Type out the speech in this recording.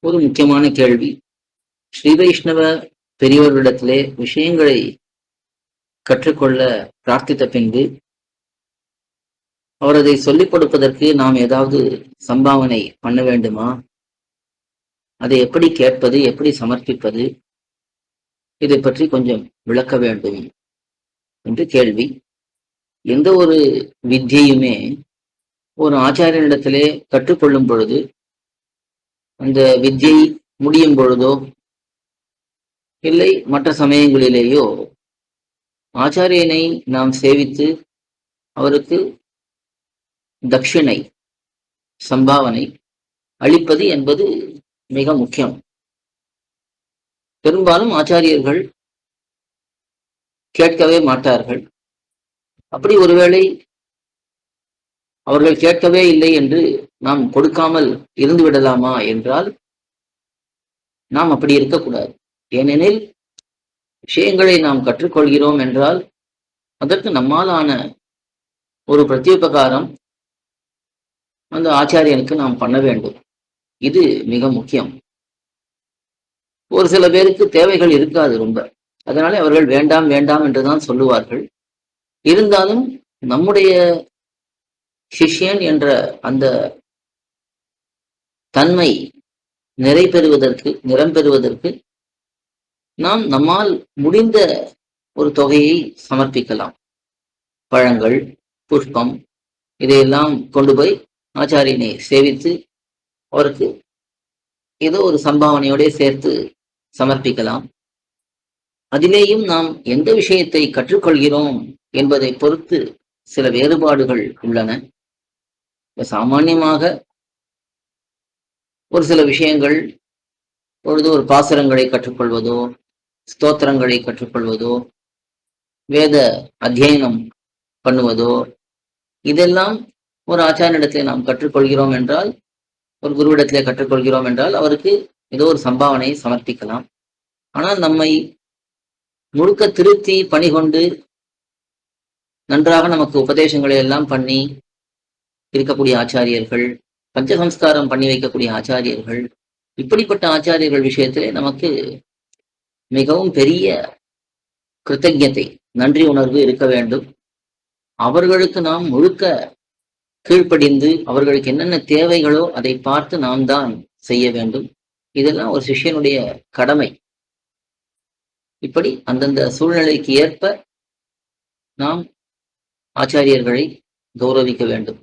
ஒரு முக்கியமான கேள்வி. ஸ்ரீ வைஷ்ணவ பெரியவர்களிடத்திலே விஷயங்களை கற்றுக்கொள்ள பிரார்த்தித்த பின்பு அவர் அதை சொல்லிக் கொடுப்பதற்கு நாம் ஏதாவது சம்பாவனை பண்ண வேண்டுமா? அதை எப்படி கேட்பது எப்படி சமர்ப்பிப்பது? இதை பற்றி கொஞ்சம் விளக்க வேண்டும் என்று கேள்வி. எந்த ஒரு வித்தியுமே ஒரு ஆச்சாரியனிடத்திலே கற்றுக்கொள்ளும் பொழுது அந்த வித்யை முடியும் பொழுதோ இல்லை மற்ற சமயங்களிலேயோ ஆச்சாரியனை நாம் சேவித்து அவருக்கு தட்சிணை சம்பாவனை அளிப்பது என்பது மிக முக்கியம். பெரும்பாலும் ஆச்சாரியர்கள் கேட்கவே மாட்டார்கள். அப்படி ஒருவேளை அவர்கள் கேட்கவே இல்லை என்று நாம் கொடுக்காமல் இருந்து விடலாமா என்றால் நாம் அப்படி இருக்கக்கூடாது. ஏனெனில் விஷயங்களை நாம் கற்றுக்கொள்கிறோம் என்றால் அதற்கு நம்மாலான ஒரு பிரத்யுபகாரம் அந்த ஆச்சாரியனுக்கு நாம் பண்ண வேண்டும். இது மிக முக்கியம். ஒரு சில பேருக்கு தேவைகள் இருக்காது ரொம்ப. அதனாலே அவர்கள் வேண்டாம் வேண்டாம் என்றுதான் சொல்லுவார்கள். இருந்தாலும் நம்முடைய சிஷ்யன் என்ற அந்த தன்மை நிறை பெறுவதற்கு நிறம் பெறுவதற்கு நாம் நம்மால் முடிந்த ஒரு தொகையை சமர்ப்பிக்கலாம். பழங்கள் புஷ்பம் இதையெல்லாம் கொண்டு போய் ஆச்சாரியனை சேவித்து அவருக்கு ஏதோ ஒரு சம்பாவனையோட சேர்த்து சமர்ப்பிக்கலாம். அதிலேயும் நாம் எந்த விஷயத்தை கற்றுக்கொள்கிறோம் என்பதை பொறுத்து சில வேறுபாடுகள் உள்ளன. சாமான்யமாக ஒரு சில விஷயங்கள் பொழுது ஒரு பாசுரங்களை கற்றுக்கொள்வதோ ஸ்தோத்திரங்களை கற்றுக்கொள்வதோ வேத அத்தியனம் பண்ணுவதோ இதெல்லாம் ஒரு ஆச்சாரியிடத்திலே நாம் கற்றுக்கொள்கிறோம் என்றால் ஒரு குருவிடத்திலே கற்றுக்கொள்கிறோம் என்றால் அவருக்கு ஏதோ ஒரு சம்பாவனையை சமர்ப்பிக்கலாம். ஆனால் நம்மை முழுக்க திருத்தி பணி கொண்டு நன்றாக நமக்கு உபதேசங்களை எல்லாம் பண்ணி இருக்கக்கூடிய ஆச்சாரியர்கள் பஞ்சசம்ஸ்காரம் பண்ணி வைக்கக்கூடிய ஆச்சாரியர்கள் இப்படிப்பட்ட ஆச்சாரியர்கள் விஷயத்திலே நமக்கு மிகவும் பெரிய கிருத்தஜத்தை நன்றி உணர்வு இருக்க வேண்டும். அவர்களுக்கு நாம் முழுக்க கீழ்ப்படிந்து அவர்களுக்கு என்னென்ன தேவைகளோ அதை பார்த்து நாம் தான் செய்ய வேண்டும். இதெல்லாம் ஒரு சிஷ்யனுடைய கடமை. இப்படி அந்தந்த சூழ்நிலைக்கு ஏற்ப நாம் ஆச்சாரியர்களை கௌரவிக்க வேண்டும்.